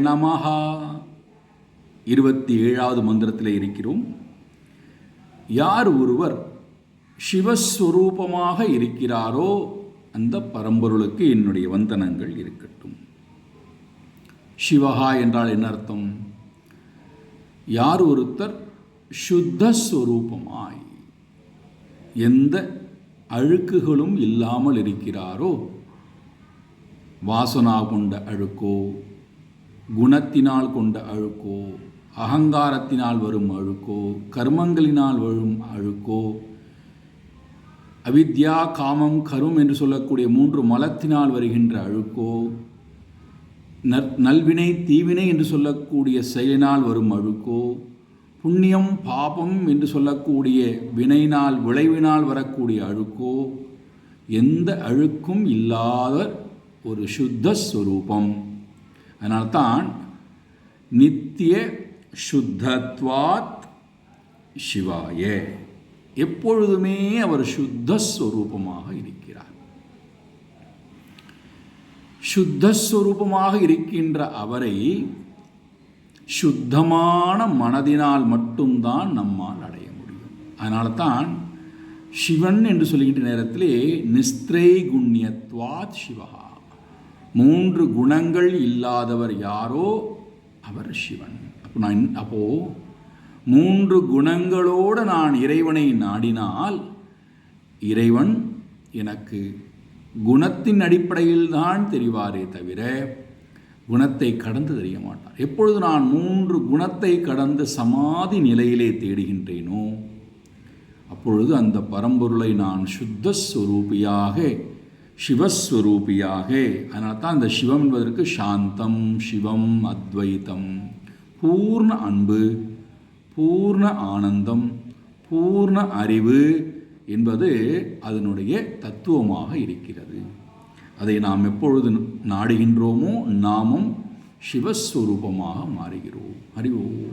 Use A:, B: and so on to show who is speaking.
A: நமஹா. இருபத்தி ஏழாவது மந்திரத்தில் இருக்கிறோம். யார் ஒருவர் சிவஸ்வரூபமாக இருக்கிறாரோ அந்த பரம்பொருளுக்கு என்னுடைய வந்தனங்கள் இருக்கட்டும். சிவஹா என்றால் என்ன அர்த்தம்? யார் ஒருத்தர் சுத்தஸ்வரூபமாய் எந்த அழுக்குகளும் இல்லாமல் இருக்கிறாரோ வாசனா கொண்ட அழுக்கோ குணத்தினால் கொண்ட அழுக்கோ அகங்காரத்தினால் வரும் அழுக்கோ கர்மங்களினால் வரும் அழுக்கோ அவித்யா காமம் கரும் என்று சொல்லக்கூடிய மூன்று மலத்தினால் வருகின்ற அழுக்கோ நல்வினை தீவினை என்று சொல்லக்கூடிய செயலினால் வரும் அழுக்கோ புண்ணியம் பாபம் என்று சொல்லக்கூடிய வினையினால் விளைவினால் வரக்கூடிய அழுக்கோ எந்த அழுக்கும் இல்லாத ஒரு சுத்த ஸ்வரூபம் அதனால்தான் நித்திய சுத்தத்வாத் சிவாய. எப்பொழுதுமே அவர் சுத்த ஸ்வரூபமாக இருக்கிறார். சுத்தஸ்வரூபமாக இருக்கின்ற அவரை சுத்தமான மனதினால் மட்டும்தான் நம்மால் அடைய முடியும். அதனால தான் சிவன் என்று சொல்லுகின்ற நேரத்திலே நிஸ்திரை குண்ணியத்வாத் சிவகா மூன்று குணங்கள் இல்லாதவர் யாரோ அவர் சிவன். அப்போ நான் அப்போது மூன்று குணங்களோடு நான் இறைவனை நாடினால் இறைவன் எனக்கு குணத்தின் அடிப்படையில் தான் தெரிவாரே தவிர குணத்தை கடந்து தெரிய மாட்டார். எப்பொழுது நான் மூன்று குணத்தை கடந்து சமாதி நிலையிலே தேடுகின்றேனோ அப்பொழுது அந்த பரம்பொருளை நான் சுத்த சுரூபியாக சிவஸ்வரூபியாக. அதனால தான் அந்த சிவம் என்பதற்கு சாந்தம் சிவம் அத்வைத்தம். பூர்ண அன்பு பூர்ண ஆனந்தம் பூர்ண அறிவு என்பது அதனுடைய தத்துவமாக இருக்கிறது. அதை நாம் எப்பொழுது நாடுகின்றோமோ நாமும் சிவஸ்வரூபமாக மாறுகிறோம். அறிவோம்.